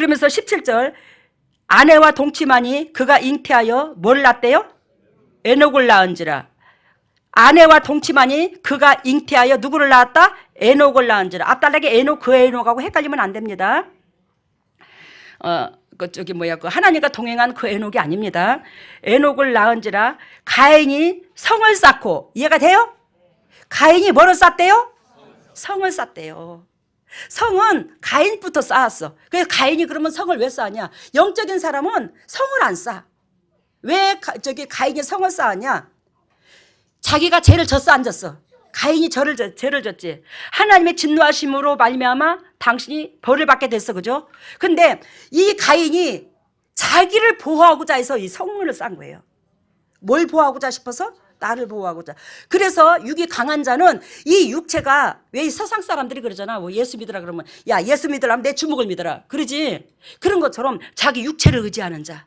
그러면서 17절 아내와 동치만이 그가 잉태하여 뭘 낳대요? 에녹을 낳은지라. 아내와 동치만이 그가 잉태하여 누구를 낳았다? 에녹을 낳은지라. 앞달락에 에녹 그 에녹하고 헷갈리면 안 됩니다. 어, 그 저기 뭐야 그 하나님과 동행한 그 에녹이 아닙니다. 에녹을 낳은지라 가인이 성을 쌓고 이해가 돼요? 가인이 뭐를 쌓대요? 성을 쌓대요. 성은 가인부터 쌓았어. 그래서 가인이 그러면 성을 왜 쌓냐? 영적인 사람은 성을 안 쌓아. 왜 가, 저기 가인이 성을 쌓았냐? 자기가 죄를 졌어 안 졌어? 가인이 저를 졌- 죄를 졌지. 하나님의 진노하심으로 말미암아 당신이 벌을 받게 됐어, 그죠? 근데 이 가인이 자기를 보호하고자 해서 이 성문을 쌓은 거예요. 뭘 보호하고자 싶어서? 나를 보호하고자. 그래서 육이 강한 자는 이 육체가 왜 이 세상 사람들이 그러잖아. 뭐 예수 믿으라 그러면 야 예수 믿으라 면 내 주먹을 믿어라. 그러지. 그런 것처럼 자기 육체를 의지하는 자.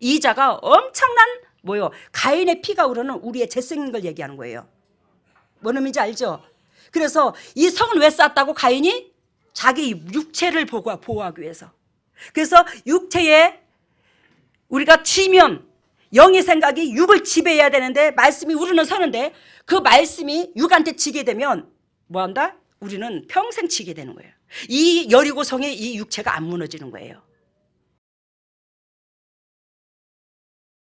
이 자가 엄청난 뭐요? 가인의 피가 흐르는 우리의 재생인 걸 얘기하는 거예요. 뭔 의미인지 알죠? 그래서 이 성을 왜 쌓았다고 가인이 자기 육체를 보호- 보호하기 위해서. 그래서 육체에 우리가 쥐면 영의 생각이 육을 지배해야 되는데 말씀이 우리는 서는데 그 말씀이 육한테 지게 되면 뭐 한다? 우리는 평생 지게 되는 거예요. 이 여리고 성의 이 육체가 안 무너지는 거예요.